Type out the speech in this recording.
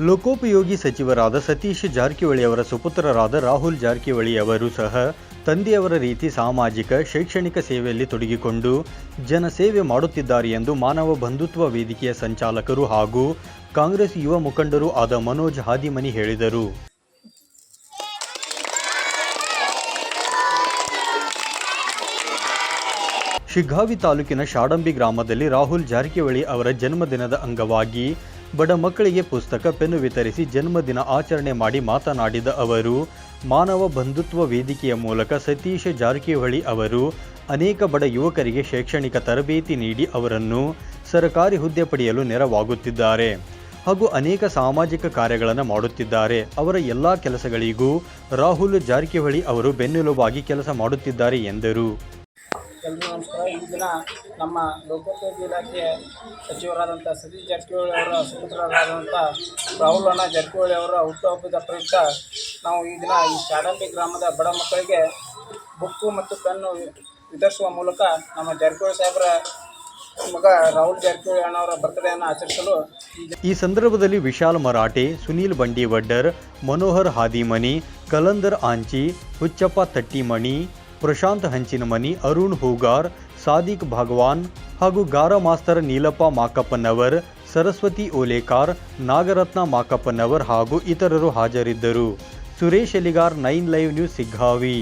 ಲೋಕೋಪಯೋಗಿ ಸಚಿವರಾದ ಸತೀಶ್ ಜಾರಕಿಹೊಳಿ ಅವರ ಸುಪುತ್ರರಾದ ರಾಹುಲ್ ಜಾರಕಿಹೊಳಿ ಅವರು ಸಹ ತಂದೆಯವರ ರೀತಿ ಸಾಮಾಜಿಕ, ಶೈಕ್ಷಣಿಕ ಸೇವೆಯಲ್ಲಿ ತೊಡಗಿಕೊಂಡು ಜನಸೇವೆ ಮಾಡುತ್ತಿದ್ದಾರೆ ಎಂದು ಮಾನವ ಬಂಧುತ್ವ ವೇದಿಕೆಯ ಸಂಚಾಲಕರು ಹಾಗೂ ಕಾಂಗ್ರೆಸ್ ಯುವ ಮುಖಂಡರು ಆದ ಮನೋಜ್ ಹಾದಿಮನಿ ಹೇಳಿದರು. ಶಿಗ್ಗಾವಿ ತಾಲೂಕಿನ ಶಾಡಂಬಿ ಗ್ರಾಮದಲ್ಲಿ ರಾಹುಲ್ ಜಾರಕಿಹೊಳಿ ಅವರ ಜನ್ಮದಿನದ ಅಂಗವಾಗಿ ಬಡ ಮಕ್ಕಳಿಗೆ ಪುಸ್ತಕ, ಪೆನ್ನು ವಿತರಿಸಿ ಜನ್ಮದಿನ ಆಚರಣೆ ಮಾಡಿ ಮಾತನಾಡಿದ ಅವರು, ಮಾನವ ಬಂಧುತ್ವ ವೇದಿಕೆಯ ಮೂಲಕ ಸತೀಶ್ ಜಾರಕಿಹೊಳಿ ಅವರು ಅನೇಕ ಬಡ ಯುವಕರಿಗೆ ಶೈಕ್ಷಣಿಕ ತರಬೇತಿ ನೀಡಿ ಅವರನ್ನು ಸರ್ಕಾರಿ ಹುದ್ದೆ ಪಡೆಯಲು ನೆರವಾಗುತ್ತಿದ್ದಾರೆ ಹಾಗೂ ಅನೇಕ ಸಾಮಾಜಿಕ ಕಾರ್ಯಗಳನ್ನು ಮಾಡುತ್ತಿದ್ದಾರೆ. ಅವರ ಎಲ್ಲ ಕೆಲಸಗಳಿಗೂ ರಾಹುಲ್ ಜಾರಕಿಹೊಳಿ ಅವರು ಬೆನ್ನೆಲುಬಾಗಿ ಕೆಲಸ ಮಾಡುತ್ತಿದ್ದಾರೆ ಎಂದರು. ಎಲ್ರಿಗೂ ನಮಸ್ಕಾರ ಈ ದಿನ ನಮ್ಮ ಲೋಕೋಪಯೋಗಿ ಇಲಾಖೆ ಸಚಿವರಾದಂಥ ಸತೀಶ್ ಜಾರಕಿಹೊಳಿ ಅವರ ಸುಪುತ್ರರಾದಂಥ ರಾಹುಲ್ ಅಣ್ಣ ಜಾರಕಿಹೊಳಿ ಅವರ ಹುಟ್ಟುಹಬ್ಬದ ಪ್ರಯುಕ್ತ ನಾವು ಈ ದಿನ ಈ ಶಾಡಂಬಿ ಗ್ರಾಮದ ಬಡ ಮಕ್ಕಳಿಗೆ ಬುಕ್ಕು ಮತ್ತು ಪೆನ್ನು ವಿತರಿಸುವ ಮೂಲಕ ನಮ್ಮ ಜಾರಕಿಹೊಳಿ ಸಾಹೇಬರ ಮಗ ರಾಹುಲ್ ಜಾರಕಿಹೊಳಿ ಅಣ್ಣವರ ಬರ್ತ್ಡೇಯನ್ನು ಆಚರಿಸಲು ಈ ಸಂದರ್ಭದಲ್ಲಿ ವಿಶಾಲ್ ಮರಾಠೆ, ಸುನೀಲ್ ಬಂಡಿವಡ್ಡರ್ ಮನೋಹರ್ ಹಾದಿಮನಿ, ಕಲಂದರ್ ಆಂಚಿ, ಹುಚ್ಚಪ್ಪ ತಟ್ಟಿಮಣಿ ಪ್ರಶಾಂತ್ ಹಂಚಿನಮನಿ ಅರುಣ್ ಹೂಗಾರ್, ಸಾದಿಕ್ ಭಗವಾನ್ ಹಾಗೂ ಗಾರ ಮಾಸ್ತರ್ ನೀಲಪ್ಪ ಮಾಕಪ್ಪನವರ್, ಸರಸ್ವತಿ ಓಲೇಕಾರ್, ನಾಗರತ್ನ ಮಾಕಪ್ಪನವರ್ ಹಾಗೂ ಇತರರು ಹಾಜರಿದ್ದರು. Suresh Eligar, nine live news, Siggavi.